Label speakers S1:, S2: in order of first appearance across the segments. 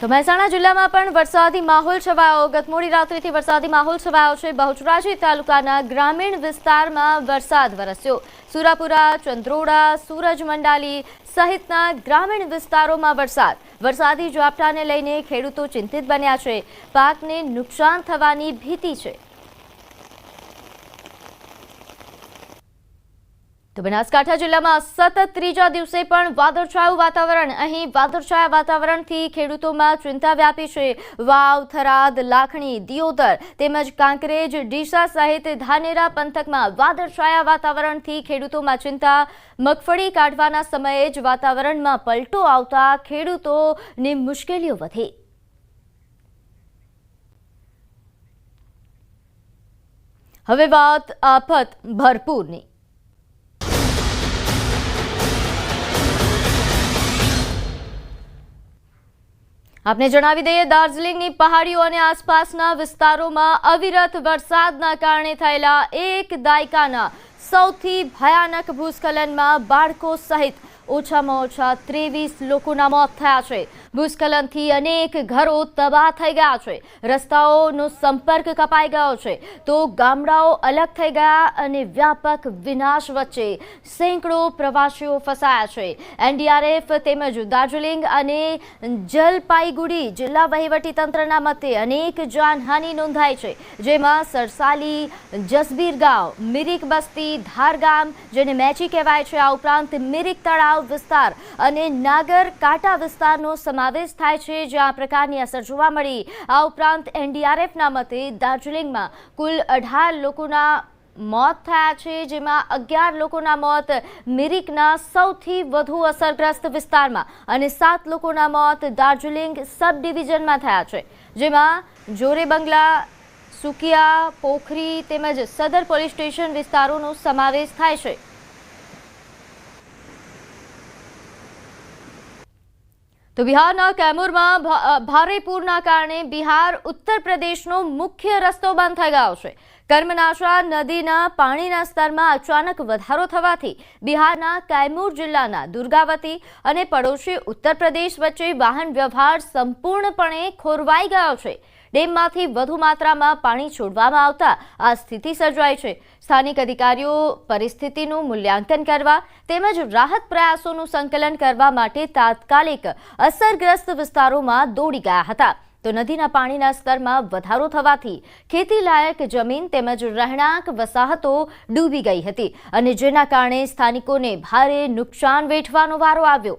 S1: તો મહેસાણા જિલ્લામાં પણ વરસાદી માહોલ છવાયો. ગત મોડી રાત્રિથી વરસાદી માહોલ છવાયો છે. બહુચરાજી તાલુકાના ગ્રામીણ વિસ્તારમાં વરસાદ વરસ્યો. સુરાપુરા, ચંદ્રોડા, સૂરજ મંડાલી સહિતના ગ્રામીણ વિસ્તારોમાં વરસાદ. વરસાદી ઝાપટાને લઈને ખેડૂતો ચિંતિત બન્યા છે. પાકને નુકસાન થવાની ભીતિ છે. તો બનાસકાંઠા જિલ્લામાં સતત ત્રીજા દિવસે પણ વાદળછાયું વાતાવરણ. અહીં વાદળછાયા વાતાવરણથી ખેડૂતોમાં ચિંતા વ્યાપી છે. વાવ, થરાદ, લાખણી, દિયોદર તેમજ કાંકરેજ, ડીસા સહિત ધાનેરા પંથકમાં વાદળછાયા વાતાવરણથી ખેડૂતોમાં ચિંતા. મગફળી કાઢવાના સમયે જ વાતાવરણમાં પલટો આવતા ખેડૂતોની મુશ્કેલીઓ વધી. હવે વાત આફત ભરપૂરની. આપને જણાવી દઈએ, દાર્જિલિંગની પહાડીઓ અને આસપાસના વિસ્તારોમાં અવિરત વરસાદના કારણે થયેલા એક દાયકાના સૌથી ભયાનક ભૂસ્ખલનમાં બાળકો સહિત ઓછામાં ઓછા ત્રેવીસ લોકોના મોત થયા છે. ભૂસ્ખલનથી અનેક ઘરો તબાહ થઈ ગયા છે. રસ્તાઓનો સંપર્ક કપાઈ ગયો છે. તો ગામડાઓ અલગ થઈ ગયા અને વ્યાપક વિનાશ વચ્ચે સેંકડો પ્રવાસીઓ ફસાયા છે. એનડીઆરએફ તેમજ દાર્જિલિંગ અને જલપાઈગુડી જિલ્લા વહીવટીતંત્રના મતે અનેક જાનહાનિ નોંધાઈ છે. જેમાં સરસાલી જસબીર ગામ મિરિક બસ્તી, ધારગામ જેને મેચી કહેવાય છે, આ ઉપરાંત મિરિક તળાવ વિસ્તાર અને નાગર કાંટા વિસ્તારનો સમાવેશ થાય છે, જ્યાં આ પ્રકારની અસર જોવા મળી. આ ઉપરાંત એનડીઆરએફના મતે દાર્જિલિંગમાં કુલ અઢાર લોકોના મોત થયા છે, જેમાં અગિયાર લોકોના મોત મિરિકના સૌથી વધુ અસરગ્રસ્ત વિસ્તારમાં અને સાત લોકોના મોત દાર્જિલિંગ સબ ડિવિઝનમાં થયા છે, જેમાં જોરે બંગલા સુકિયા, પોખરી તેમજ સદર પોલીસ સ્ટેશન વિસ્તારોનો સમાવેશ થાય છે. તો બિહારના કૈમૂરમાં ભારે પૂરના કારણે બિહાર, ઉત્તર પ્રદેશનો મુખ્ય રસ્તો બંધ થઈ ગયો છે. કર્મનાશા નદીના પાણીના સ્તરમાં અચાનક વધારો થવાથી બિહારના કૈમૂર જિલ્લાના દુર્ગાવતી અને પડોશી ઉત્તર પ્રદેશ વચ્ચે વાહન વ્યવહાર સંપૂર્ણપણે ખોરવાઈ ગયો છે. ડેમમાંથી વધુ માત્રામાં પાણી છોડવામાં આવતા આ સ્થિતિ સર્જાઈ છે. સ્થાનિક અધિકારીઓ પરિસ્થિતિનું મૂલ્યાંકન કરવા તેમજ રાહત પ્રયાસોનું સંકલન કરવા માટે તાત્કાલિક અસરગ્રસ્ત વિસ્તારોમાં દોડી ગયા હતા. તો નદીના પાણીના સ્તરમાં વધારો થવાથી ખેતીલાયક જમીન તેમજ રહેણાંક વસાહતો ડૂબી ગઈ હતી અને જેના કારણે સ્થાનિકોને ભારે નુકસાન વેઠવાનો વારો આવ્યો.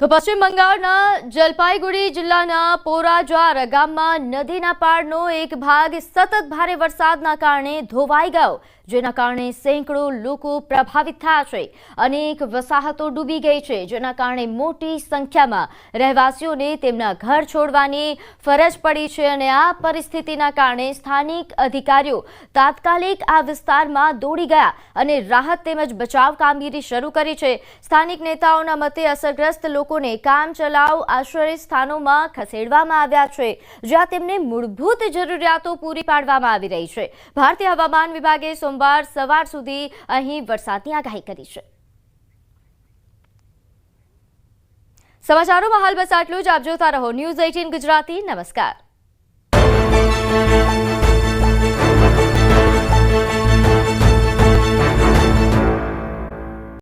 S1: તો પશ્ચિમ બંગાળના જલપાઈગુડી જિલ્લાના પોરાજ્વાર ગામમાં નદીના પારનો એક ભાગ સતત ભારે વરસાદના કારણે ધોવાઈ ગયો, જેના કારણે સેંકડો લોકો પ્રભાવિત થયા છે. અનેક વસાહતો ડૂબી ગઈ છે, જેના કારણે મોટી સંખ્યામાં રહેવાસીઓને તેમના ઘર છોડવાની ફરજ પડી છે અને આ પરિસ્થિતિના કારણે સ્થાનિક અધિકારીઓ તાત્કાલિક આ વિસ્તારમાં દોડી ગયા અને રાહત તેમજ બચાવ કામગીરી શરૂ કરી છે. સ્થાનિક નેતાઓના મતે અસરગ્રસ્ત લોકોને કામ, ચલાવ, આશ્રય સ્થાનોમાં ખસેડવામાં આવ્યા છે, જ્યાં તેમને મૂળભૂત જરૂરિયાતો પૂરી પાડવામાં આવી રહી છે. ભારતીય હવામાન વિભાગે સોમવાર સવાર સુધી અહીં વરસાદની આગાહી કરી છે. સમાચારોમાં હાલ બસ આટલું જ. આપ જોતા રહો ન્યૂઝ એઇટીન ગુજરાતી. નમસ્કાર.